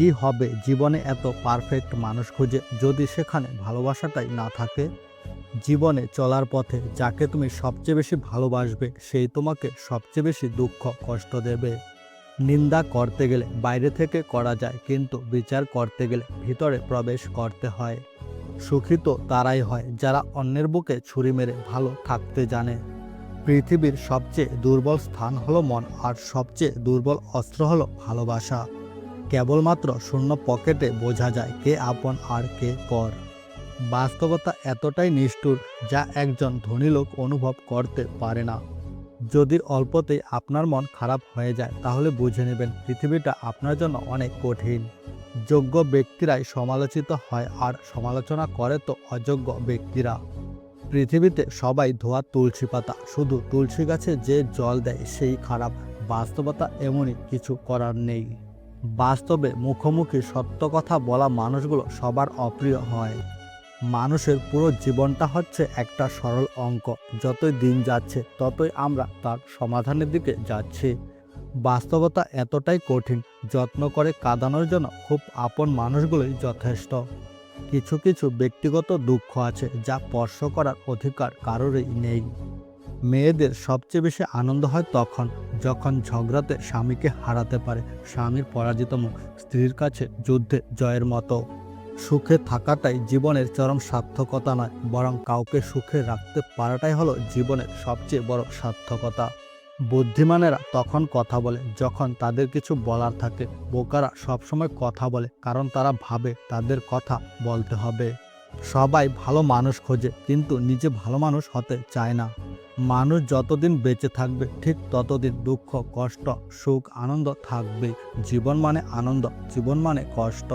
কি হবে? জীবনে এত পারফেক্ট মানুষ খুঁজে যদি সেখানে ভালোবাসাটাই না থাকে? জীবনে চলার পথে যাকে তুমি সবচেয়ে বেশি ভালোবাসবে, সেই তোমাকে সবচেয়ে বেশি দুঃখ, কষ্ট দেবে। নিন্দা করতে গেলে বাইরে থেকে করা যায়, কিন্তু বিচার করতে গেলে ভিতরে প্রবেশ করতে হয়। সুখী তো তারাই হয়, যারা অন্যের বুকে ছুরি মেরে ভালো থাকতে জানে। পৃথিবীর সবচেয়ে দুর্বল স্থান হলো মন, আর সবচেয়ে দুর্বল অস্ত্র হলো ভালোবাসা। কেবলমাত্র শূন্য পকেটে বোঝা যায় কে আপন আর কে পর। বাস্তবতা এতটাই নিষ্ঠুর যা একজন ধনী লোক অনুভব করতে পারে না। যদি অল্পতেই আপনার মন খারাপ হয়ে যায়, তাহলে বুঝে নেবেন পৃথিবীটা আপনার জন্য অনেক কঠিন। যোগ্য ব্যক্তিরাই সমালোচিত হয় আর সমালোচনা করে তো অযোগ্য ব্যক্তিরা। পৃথিবীতে সবাই ধোয়া তুলসী পাতা, শুধু তুলসী গাছে যে জল দেয় সেই খারাপ। বাস্তবতা এমনই কিছু করার নেই। বাস্তবে মুখোমুখি সত্য কথা বলা মানুষগুলো সবার অপ্রিয় হয়। মানুষের পুরো জীবনটা হচ্ছে একটা সরল অঙ্ক। যতই দিন যাচ্ছে, ততই আমরা তার সমাধানের দিকে যাচ্ছি। বাস্তবতা এতটাই কঠিন, যত্ন করে কাঁদানোর জন্য খুব আপন মানুষগুলোই যথেষ্ট। কিছু কিছু ব্যক্তিগত দুঃখ আছে যা স্পর্শ করার অধিকার কারোরই নেই। মেয়েদের সবচেয়ে বেশি আনন্দ হয় তখন, যখন ঝগড়াতে স্বামীকে হারাতে পারে। স্বামীর পরাজিত মুখ স্ত্রীর কাছে যুদ্ধে জয়ের মতো। সুখে থাকাটাই জীবনের চরম সার্থকতা নয়, বরং কাউকে সুখে রাখতে পারাটাই হলো জীবনের সবচেয়ে বড় সার্থকতা। বুদ্ধিমানেরা তখন কথা বলে, যখন তাদের কিছু বলার থাকে। বোকারা সবসময় কথা বলে, কারণ তারা ভাবে তাদের কথা বলতে হবে। সবাই ভালো মানুষ খোঁজে, কিন্তু নিজে ভালো মানুষ হতে চায় না। মানুষ যতদিন বেঁচে থাকবে, ঠিক ততদিন দুঃখ, কষ্ট, সুখ, আনন্দ থাকবে। জীবন মানে আনন্দ, জীবন মানে কষ্ট।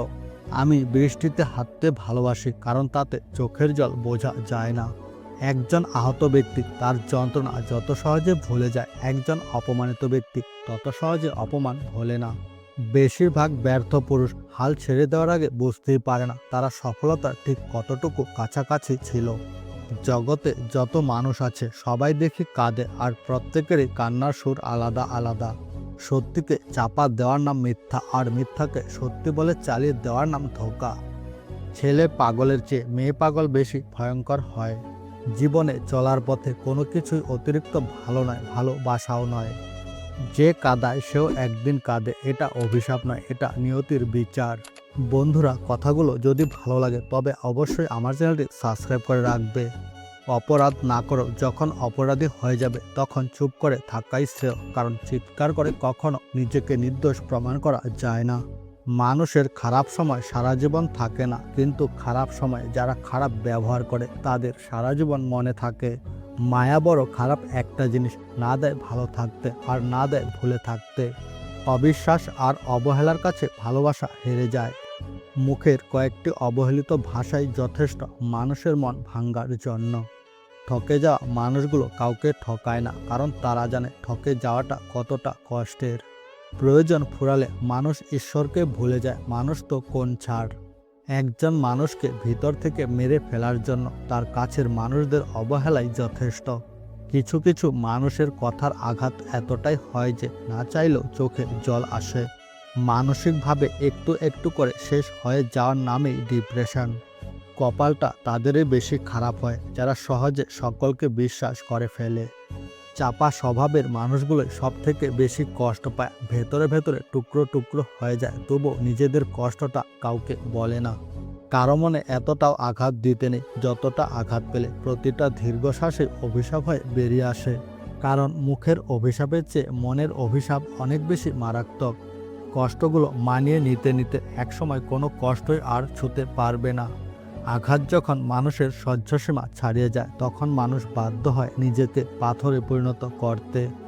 আমি বৃষ্টিতে হাঁটতে ভালোবাসি, কারণ তাতে চোখের জল বোঝা যায় না। একজন আহত ব্যক্তি, তার যন্ত্রণা যত সহজে ভুলে যায়, একজন অপমানিত ব্যক্তি তত সহজে অপমান ভোলে না। বেশিরভাগ ব্যর্থ পুরুষ হাল ছেড়ে দেওয়ার আগে বুঝতেই পারে না, তারা সফলতার ঠিক কতটুকু কাছাকাছি ছিল। জগতে যত মানুষ আছে, সবাই দেখে কাঁদে আর প্রত্যেকেরই কান্নার সুর আলাদা আলাদা। সত্যিকে চাপা দেওয়ার নাম মিথ্যা আর মিথ্যাকে সত্যি বলে চালিয়ে দেওয়ার নাম ধোকা। ছেলে পাগলের চেয়ে মেয়ে পাগল বেশি ভয়ঙ্কর হয়। জীবনে চলার পথে কোনো কিছুই অতিরিক্ত ভালো নয়, ভালোবাসাও নয়। যে কাদায় সেও একদিন কাঁদে, এটা অভিশাপ নয়, এটা নিয়তির বিচার। বন্ধুরা, কথাগুলো যদি ভালো লাগে, তবে অবশ্যই আমার চ্যানেলটি সাবস্ক্রাইব করে রাখবে। অপরাধ না করো, যখন অপরাধী হয়ে যাবে, তখন চুপ করে থাকাই শ্রেয়, কারণ চিৎকার করে কখনো নিজেকে নির্দোষ প্রমাণ করা যায় না। মানুষের খারাপ সময় সারা জীবন থাকে না, কিন্তু খারাপ সময় যারা খারাপ ব্যবহার করে, তাদের সারা জীবন মনে থাকে। মায়া বড় খারাপ একটা জিনিস না দেয় ভালো থাকতে আর না দেয় ভুলে থাকতে। অবিশ্বাস আর অবহেলার কাছে ভালোবাসা হেরে যায়। মুখের কয়েকটি অবহেলিত ভাষাই যথেষ্ট মানুষের মন ভাঙ্গার জন্য। ঠকে যাওয়া মানুষগুলো কাউকে ঠকায় না, কারণ তারা জানে ঠকে যাওয়াটা কতটা কষ্টের। প্রয়োজন ফুরালে মানুষ ঈশ্বরকে ভুলে যায়, মানুষ তো কোন ছাড়। একজন মানুষকে ভিতর থেকে মেরে ফেলার জন্য তার কাছের মানুষদের অবহেলাই যথেষ্ট। কিছু কিছু মানুষের কথার আঘাত এতটাই হয় যে না চাইলেও চোখে জল আসে। মানসিকভাবে একটু একটু করে শেষ হয়ে যাওয়ার নামেই ডিপ্রেশন। কপালটা তাদেরই বেশি খারাপ হয়, যারা সহজে সকলকে বিশ্বাস করে ফেলে। চাপা স্বভাবের মানুষগুলো সব থেকে বেশি কষ্ট পায়। ভেতরে ভেতরে টুকরো টুকরো হয়ে যায় তবু নিজেদের কষ্টটা কাউকে বলে না। কারও মনে এতটাও আঘাত দিতে নেই, যতটা আঘাত পেলে প্রতিটা দীর্ঘশ্বাসে অভিশাপ হয়ে বেরিয়ে আসে। কারণ মুখের অভিশাপের চেয়ে মনের অভিশাপ অনেক বেশি মারাত্মক। কষ্টগুলো মানিয়ে নিতে নিতে একসময় কোনো কষ্টই আর ছুতে পারবে না। আঘাত যখন মানুষের সহ্যসীমা ছাড়িয়ে যায় তখন মানুষ বাধ্য হয় নিজেকে পাথরে পরিণত করতে।